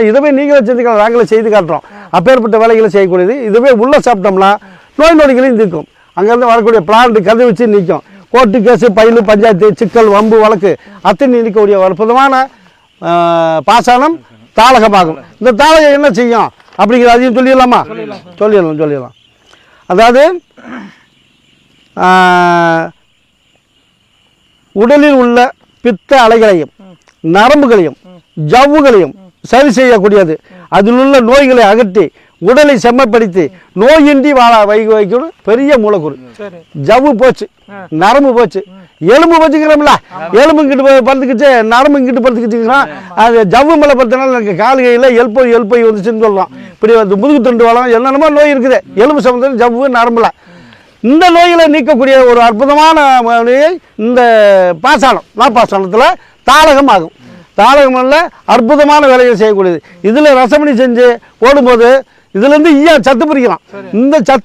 செய்யலாம் இதுவே நீங்களே செஞ்சுக்கலாம் நாங்களே செய்து காட்டுறோம். அப்பேற்பட்ட வேலைகளை செய்யக்கூடியது. இதுவே உள்ளே சாப்பிட்டோம்னா நோய் நொடிகளையும் நீக்கும் அங்கேருந்து வரக்கூடிய பிளான்ட் கதை வச்சு நிற்கும் கோர்ட்டு கேஸு பயில் பஞ்சாயத்து சிக்கல் வம்பு வழக்கு அத்தனை நிற்கக்கூடிய அற்புதமான ஆஹ், பாசானம் தாளகமாகும். இந்த தாளகம் என்ன செய்யும்? அப்படிங்கிற அதையும் சொல்லிடலாமா? சொல்லிடலாம் சொல்லிடலாம். அதாவது உடலில் உள்ள பித்த அலைகளையும் நரம்புகளையும் ஜவ்வுகளையும் சரி செய்யக்கூடியது. அதில் உள்ள நோய்களை அகற்றி உடலை செம்மப்படுத்தி நோயின்றி வாழ வை வைக்கணும். பெரிய மூலக்கூறு. ஜவ்வு போச்சு. நரம்பு போச்சு. எலும்பு போச்சுக்கிறோம்ல. எலும்பு இங்கிட்டு படுத்துக்கிச்சு நரம்பு இங்கிட்டு படுத்துக்கிச்சுங்கன்னா அது ஜவ்வு மேலே படுத்தனால எனக்கு கால் கையில் எல்போ எல்பை வந்துச்சுன்னு சொல்லலாம் இப்படி வந்து முதுகு தண்டு வளம் என்னென்னமோ நோய் இருக்குது. எலும்பு சம்பந்தம் ஜவ்வு நரம்புல. இந்த நோய்களை நீக்கக்கூடிய ஒரு அற்புதமான இந்த பாசானம் நாப்பாசானத்தில் தாளகம் ஆகும் தாளகம்ல அற்புதமான வேலையை செய்யக்கூடியது. இதில் ரசமணி செஞ்சு போடும்போது இதுலேருந்து ஈயா சத்து பிரிக்கலாம் இந்த சத்து